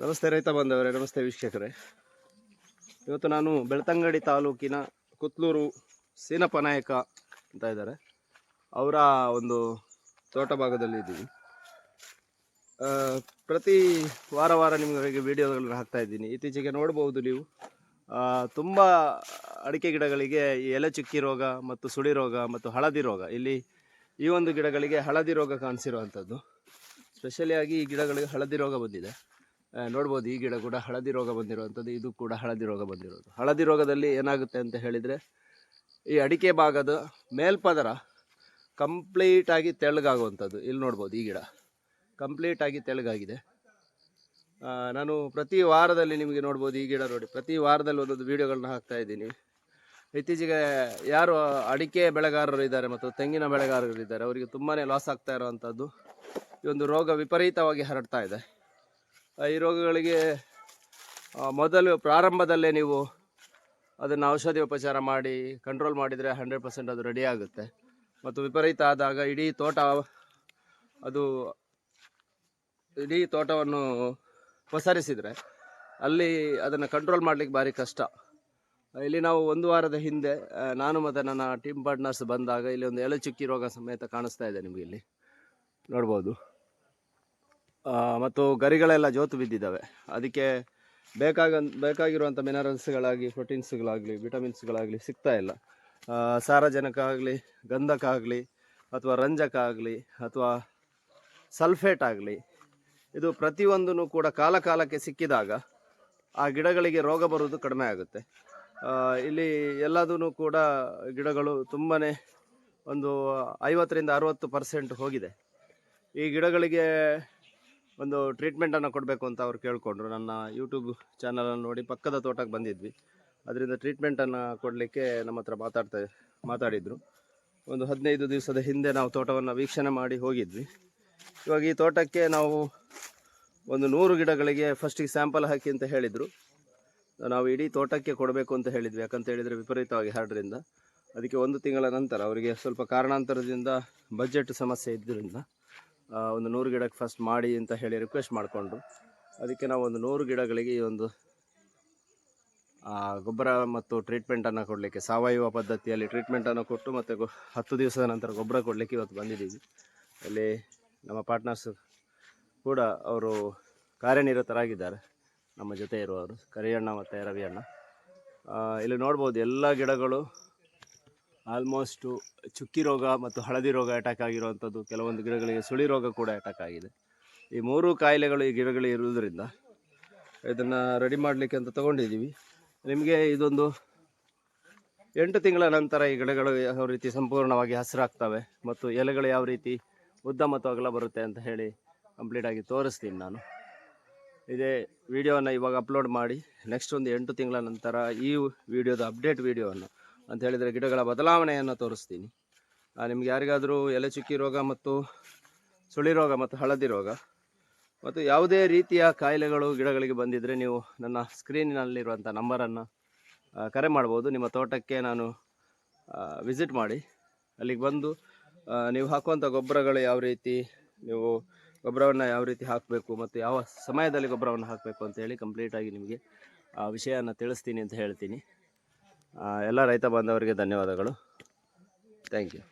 ನಮಸ್ತೆ ರೈತ ಬಾಂಧವರೇ, ನಮಸ್ತೆ ವೀಕ್ಷಕರೇ. ಇವತ್ತು ನಾನು ಬೆಳ್ತಂಗಡಿ ತಾಲೂಕಿನ ಕುತ್ಲೂರು ಸೀನಪ್ಪ ನಾಯಕ ಅಂತ ಇದ್ದಾರೆ. ಅವರ ಒಂದು ತೋಟ ಭಾಗದಲ್ಲಿ ಇದ್ದೀವಿ. ಪ್ರತಿ ವಾರ ವಾರ ನಿಮಗೆ ವಿಡಿಯೋಗಳನ್ನು ಹಾಕ್ತಾ ಇದ್ದೀನಿ. ಇತ್ತೀಚೆಗೆ ನೋಡ್ಬೋದು ನೀವು. ತುಂಬ ಅಡಿಕೆ ಗಿಡಗಳಿಗೆ ಎಲೆ ಚುಕ್ಕಿ ರೋಗ ಮತ್ತು ಸುಳಿ ರೋಗ ಮತ್ತು ಹಳದಿ ರೋಗ. ಇಲ್ಲಿ ಈ ಒಂದು ಗಿಡಗಳಿಗೆ ಹಳದಿ ರೋಗ ಕಾಣಿಸಿರುವಂಥದ್ದು ಸ್ಪೆಷಲಿಯಾಗಿ ಈ ಗಿಡಗಳಿಗೆ ಹಳದಿ ರೋಗ ಬಂದಿದೆ. ನೋಡ್ಬೋದು, ಈ ಗಿಡ ಕೂಡ ಹಳದಿ ರೋಗ ಬಂದಿರುವಂಥದ್ದು, ಇದು ಕೂಡ ಹಳದಿ ರೋಗ ಬಂದಿರೋದು. ಹಳದಿ ರೋಗದಲ್ಲಿ ಏನಾಗುತ್ತೆ ಅಂತ ಹೇಳಿದರೆ, ಈ ಅಡಿಕೆ ಭಾಗದ ಮೇಲ್ಪದರ ಕಂಪ್ಲೀಟಾಗಿ ತೆಳ್ಳಗಾಗುವಂಥದ್ದು. ಇಲ್ಲಿ ನೋಡ್ಬೋದು ಈ ಗಿಡ. ಕಂಪ್ಲೀಟಾಗಿ ತೆಳ್ಳಗಾಗಿದೆ. ನಾನು ಪ್ರತಿ ವಾರದಲ್ಲಿ ನಿಮಗೆ ನೋಡ್ಬೋದು ಈ ಗಿಡ ನೋಡಿ. ಪ್ರತಿ ವಾರದಲ್ಲಿ ಒಂದೊಂದು ವೀಡಿಯೋಗಳನ್ನ ಹಾಕ್ತಾ ಇದ್ದೀನಿ. ಇತ್ತೀಚೆಗೆ ಯಾರು ಅಡಿಕೆ ಬೆಳೆಗಾರರು ಇದ್ದಾರೆ ಮತ್ತು ತೆಂಗಿನ ಬೆಳೆಗಾರರು ಇದ್ದಾರೆ, ಅವರಿಗೆ ತುಂಬಾ ಲಾಸ್ ಆಗ್ತಾ ಇರುವಂಥದ್ದು. ಈ ಒಂದು ರೋಗ ವಿಪರೀತವಾಗಿ ಹರಡ್ತಾ ಇದೆ. ಈ ರೋಗಗಳಿಗೆ ಮೊದಲು ಪ್ರಾರಂಭದಲ್ಲೇ ನೀವು ಅದನ್ನು ಔಷಧಿ ಉಪಚಾರ ಮಾಡಿ ಕಂಟ್ರೋಲ್ ಮಾಡಿದರೆ ಹಂಡ್ರೆಡ್ ಪರ್ಸೆಂಟ್ ಅದು ರೆಡಿ ಆಗುತ್ತೆ. ಮತ್ತು ವಿಪರೀತ ಆದಾಗ ಇಡೀ ತೋಟ, ಅದು ಇಡೀ ತೋಟವನ್ನು ಪಸರಿಸಿದರೆ ಅಲ್ಲಿ ಅದನ್ನು ಕಂಟ್ರೋಲ್ ಮಾಡಲಿಕ್ಕೆ ಭಾರಿ ಕಷ್ಟ. ಇಲ್ಲಿ ನಾವು ಒಂದು ವಾರದ ಹಿಂದೆ ನಾನು ಮತ್ತು ನನ್ನ ಟೀಮ್ ಪಾರ್ಟ್ನರ್ಸ್ ಬಂದಾಗ ಇಲ್ಲಿ ಒಂದು ಎಲೆ ಚುಕ್ಕಿ ರೋಗ ಸಮೇತ ಕಾಣಿಸ್ತಾ ಇದೆ ನಿಮಗೆ ಇಲ್ಲಿ. ನೋಡ್ಬೋದು. ಮತ್ತು ಗರಿಗಳೆಲ್ಲ ಜೋತು ಬಿದ್ದಿದ್ದಾವೆ. ಅದಕ್ಕೆ ಬೇಕಾಗ, ಬೇಕಾಗಿರುವಂಥ ಮಿನರಲ್ಸ್ಗಳಾಗಲಿ ಪ್ರೋಟೀನ್ಸ್ಗಳಾಗಲಿ ವಿಟಮಿನ್ಸ್ಗಳಾಗಲಿ ಸಿಗ್ತಾ ಇಲ್ಲ. ಸಾರಜನಕ ಆಗಲಿ ಗಂಧಕ ಆಗಲಿ ಅಥವಾ ರಂಜಕ ಆಗಲಿ ಅಥವಾ ಸಲ್ಫೇಟ್ ಆಗಲಿ ಇದು ಪ್ರತಿಯೊಂದೂ ಕೂಡ ಕಾಲ ಕಾಲಕ್ಕೆ ಸಿಕ್ಕಿದಾಗ ಆ ಗಿಡಗಳಿಗೆ ರೋಗ ಬರುವುದು ಕಡಿಮೆ ಆಗುತ್ತೆ. ಇಲ್ಲಿ ಎಲ್ಲದೂ ಕೂಡ ಗಿಡಗಳು ತುಂಬಾ ಒಂದು ಐವತ್ತರಿಂದ ಅರುವತ್ತು ಪರ್ಸೆಂಟ್ ಹೋಗಿದೆ. ಈ ಗಿಡಗಳಿಗೆ ಒಂದು ಟ್ರೀಟ್ಮೆಂಟನ್ನು ಕೊಡಬೇಕು ಅಂತ ಅವ್ರು ಕೇಳಿಕೊಂಡ್ರು. ನನ್ನ ಯೂಟ್ಯೂಬ್ ಚಾನಲನ್ನು ನೋಡಿ ಪಕ್ಕದ ತೋಟಕ್ಕೆ ಬಂದಿದ್ವಿ. ಅದರಿಂದ ಟ್ರೀಟ್ಮೆಂಟನ್ನು ಕೊಡಲಿಕ್ಕೆ ನಮ್ಮ ಹತ್ರ ಮಾತಾಡ್ತಾ, ಮಾತಾಡಿದರು. ಒಂದು ಹದಿನೈದು ದಿವಸದ ಹಿಂದೆ ನಾವು ತೋಟವನ್ನು ವೀಕ್ಷಣೆ ಮಾಡಿ ಹೋಗಿದ್ವಿ. ಇವಾಗ ಈ ತೋಟಕ್ಕೆ ನಾವು ಒಂದು ನೂರು ಗಿಡಗಳಿಗೆ ಫಸ್ಟಿಗೆ ಸ್ಯಾಂಪಲ್ ಹಾಕಿ ಅಂತ ಹೇಳಿದರು. ನಾವು ಇಡೀ ತೋಟಕ್ಕೆ ಕೊಡಬೇಕು ಅಂತ ಹೇಳಿದ್ವಿ. ಯಾಕಂತ ಹೇಳಿದರೆ ವಿಪರೀತವಾಗಿ ಹರಡ್ರಿಂದ. ಅದಕ್ಕೆ ಒಂದು ತಿಂಗಳ ನಂತರ ಅವರಿಗೆ ಸ್ವಲ್ಪ ಕಾರಣಾಂತರದಿಂದ ಬಜೆಟ್ ಸಮಸ್ಯೆ ಇದ್ದರಿಂದ ಒಂದು ನೂರು ಗಿಡಕ್ಕೆ ಫಸ್ಟ್ ಮಾಡಿ ಅಂತ ಹೇಳಿ ರಿಕ್ವೆಸ್ಟ್ ಮಾಡಿಕೊಂಡ್ರು. ಅದಕ್ಕೆ ನಾವು ಒಂದು ನೂರು ಗಿಡಗಳಿಗೆ ಈ ಒಂದು ಗೊಬ್ಬರ ಮತ್ತು ಟ್ರೀಟ್ಮೆಂಟನ್ನು ಕೊಡಲಿಕ್ಕೆ, ಸಾವಯವ ಪದ್ಧತಿಯಲ್ಲಿ ಟ್ರೀಟ್ಮೆಂಟನ್ನು ಕೊಟ್ಟು ಮತ್ತು ಗೊ, ಹತ್ತು ದಿವಸದ ನಂತರ ಗೊಬ್ಬರ ಕೊಡಲಿಕ್ಕೆ ಇವತ್ತು ಬಂದಿದ್ದೀವಿ. ಅಲ್ಲಿ ನಮ್ಮ ಪಾರ್ಟ್ನರ್ಸ್ ಕೂಡ ಅವರು ಕಾರ್ಯನಿರತರಾಗಿದ್ದಾರೆ. ನಮ್ಮ ಜೊತೆ ಇರುವವರು, ಕರಿಯಣ್ಣ ಮತ್ತು ರವಿಯಣ್ಣ. ಇಲ್ಲಿ ನೋಡ್ಬೋದು ಎಲ್ಲ ಗಿಡಗಳು ಆಲ್ಮೋಸ್ಟು ಚುಕ್ಕಿ ರೋಗ ಮತ್ತು ಹಳದಿ ರೋಗ ಅಟ್ಯಾಕ್ ಆಗಿರುವಂಥದ್ದು ಕೆಲವೊಂದು ಗಿಡಗಳಿಗೆ ಸುಳಿ ರೋಗ ಕೂಡ ಅಟ್ಯಾಕ್ ಆಗಿದೆ. ಈ ಮೂರು ಕಾಯಿಲೆಗಳು ಈ ಗಿಡಗಳಿಗೆ ಇರುವುದರಿಂದ ಇದನ್ನು ರೆಡಿ ಮಾಡಲಿಕ್ಕೆ ಅಂತ ತಗೊಂಡಿದ್ದೀವಿ. ನಿಮಗೆ ಇದೊಂದು ಎಂಟು ತಿಂಗಳ ನಂತರ ಈ ಗಿಡಗಳು ಯಾವ ರೀತಿ ಸಂಪೂರ್ಣವಾಗಿ ಹಸಿರಾಗ್ತವೆ ಮತ್ತು ಎಲೆಗಳು ಯಾವ ರೀತಿ ಉದ್ದ ಮತ್ತು ಅಗಲ ಬರುತ್ತೆ ಅಂತ ಹೇಳಿ ಕಂಪ್ಲೀಟಾಗಿ ತೋರಿಸ್ತೀನಿ ನಾನು. ಇದೇ ವಿಡಿಯೋವನ್ನು ಇವಾಗ ಅಪ್ಲೋಡ್ ಮಾಡಿ ನೆಕ್ಸ್ಟ್ ಒಂದು ಎಂಟು ತಿಂಗಳ ನಂತರ ಈ ವಿಡಿಯೋದ ಅಪ್ಡೇಟ್ ವಿಡಿಯೋವನ್ನು ಅಂತ ಹೇಳಿದರೆ ಗಿಡಗಳ ಬದಲಾವಣೆಯನ್ನು ತೋರಿಸ್ತೀನಿ. ನಿಮ್ಗೆ ಯಾರಿಗಾದರೂ ಎಲೆ ಚುಕ್ಕಿ ರೋಗ ಮತ್ತು ಸುಳಿ ರೋಗ ಮತ್ತು ಹಳದಿ ರೋಗ ಮತ್ತು ಯಾವುದೇ ರೀತಿಯ ಕಾಯಿಲೆಗಳು ಗಿಡಗಳಿಗೆ ಬಂದಿದ್ದರೆ ನೀವು ನನ್ನ ಸ್ಕ್ರೀನಿನಲ್ಲಿರುವಂಥ ನಂಬರನ್ನು ಕರೆ ಮಾಡ್ಬೋದು. ನಿಮ್ಮ ತೋಟಕ್ಕೆ ನಾನು ವಿಸಿಟ್ ಮಾಡಿ. ಅಲ್ಲಿಗೆ ಬಂದು ನೀವು ಹಾಕುವಂಥ ಗೊಬ್ಬರಗಳು ಯಾವ ರೀತಿ, ನೀವು ಗೊಬ್ಬರವನ್ನು ಯಾವ ರೀತಿ ಹಾಕಬೇಕು ಮತ್ತು ಯಾವ ಸಮಯದಲ್ಲಿ ಗೊಬ್ಬರವನ್ನು ಹಾಕಬೇಕು ಅಂತ ಹೇಳಿ ಕಂಪ್ಲೀಟಾಗಿ ನಿಮಗೆ ಆ ವಿಷಯನ ತಿಳಿಸ್ತೀನಿ ಅಂತ ಹೇಳ್ತೀನಿ. ಎಲ್ಲ ರೈತ ಬಾಂಧವರಿಗೆ ಧನ್ಯವಾದಗಳು. Thank you